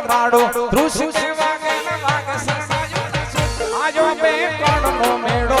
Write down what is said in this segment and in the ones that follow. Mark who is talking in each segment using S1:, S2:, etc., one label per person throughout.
S1: ત્રામાડો ધ્રુસકે વાગે ને વાગે સમાજો આજો બે કોણનો મેળો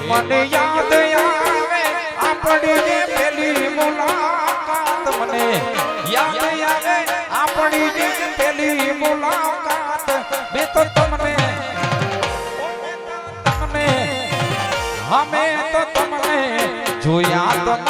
S1: મને યાદ આવે આપણી જે પેલી મુલાકાત મને યાદ આવે આપણી જે પેલી મુલાકાત મેં તો તમને તમને અમે તો તમને જોયા તમારા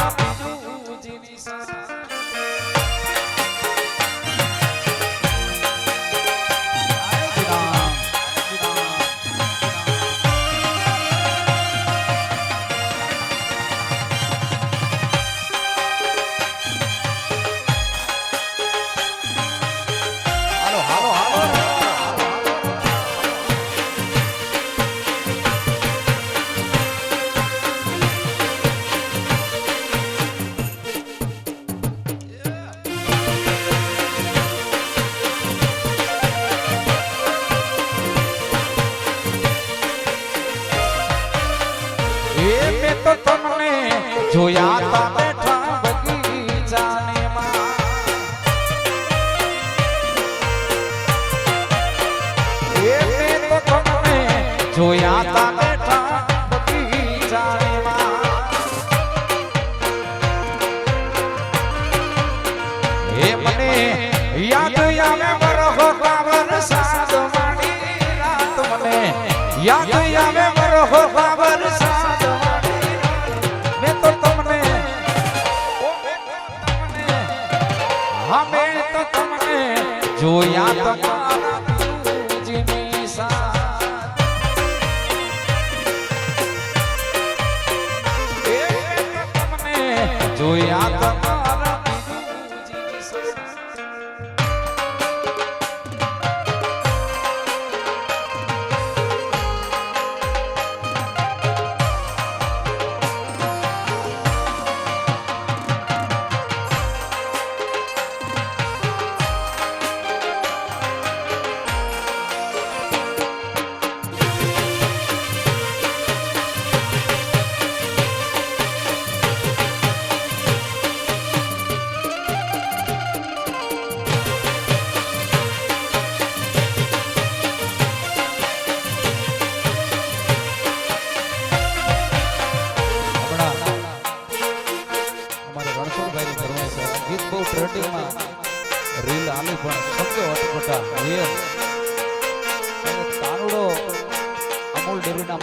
S1: में तो तुमने जोया था बैठा बगीचाने में। तो जोया था बैठा बगीचाने हे मने याद आवे बरहो कावन साथ मानी। रात मने याद आवे बरहो જોયા અટપટા રિયલ અમૂલ ડેરીના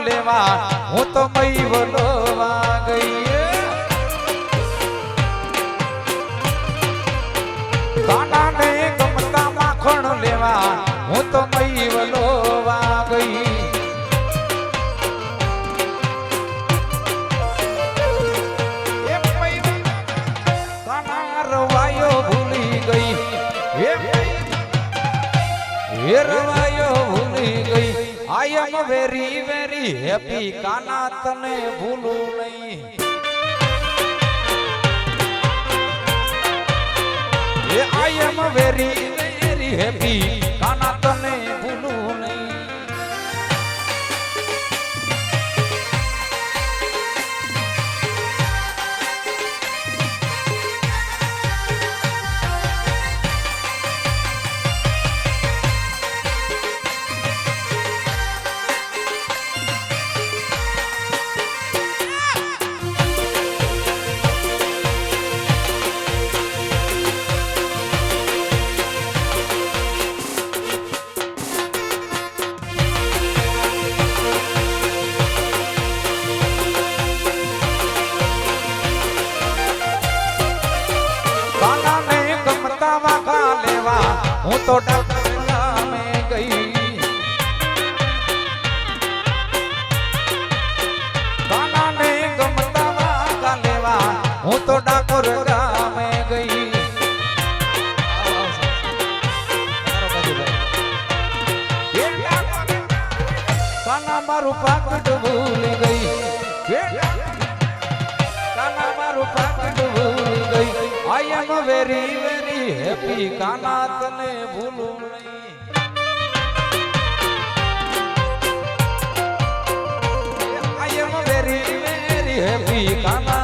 S1: લેવા હું તો મઈ વલોવા ગઈ કાનાને ગયા હું તો મૈવ લોવા ગઈ રવાયો ભૂલી ગઈ. હે રવાયો ભૂલી ગઈ. I am very very happy Kana તને ભૂલું નહીં. I am very very happy હું તો ડોક્ટર ગામે ગઈ કાનાને ગમતા વાગા લેવા હું તો ડાકોર ગામે ગઈ એ ડાકોર કાના મારું પાકટ ભૂલી ગઈ એ કાના મારું પાકટ ભૂલી ગઈ I am very very happy Kana તને ભૂલું નહીં I am very happy Kana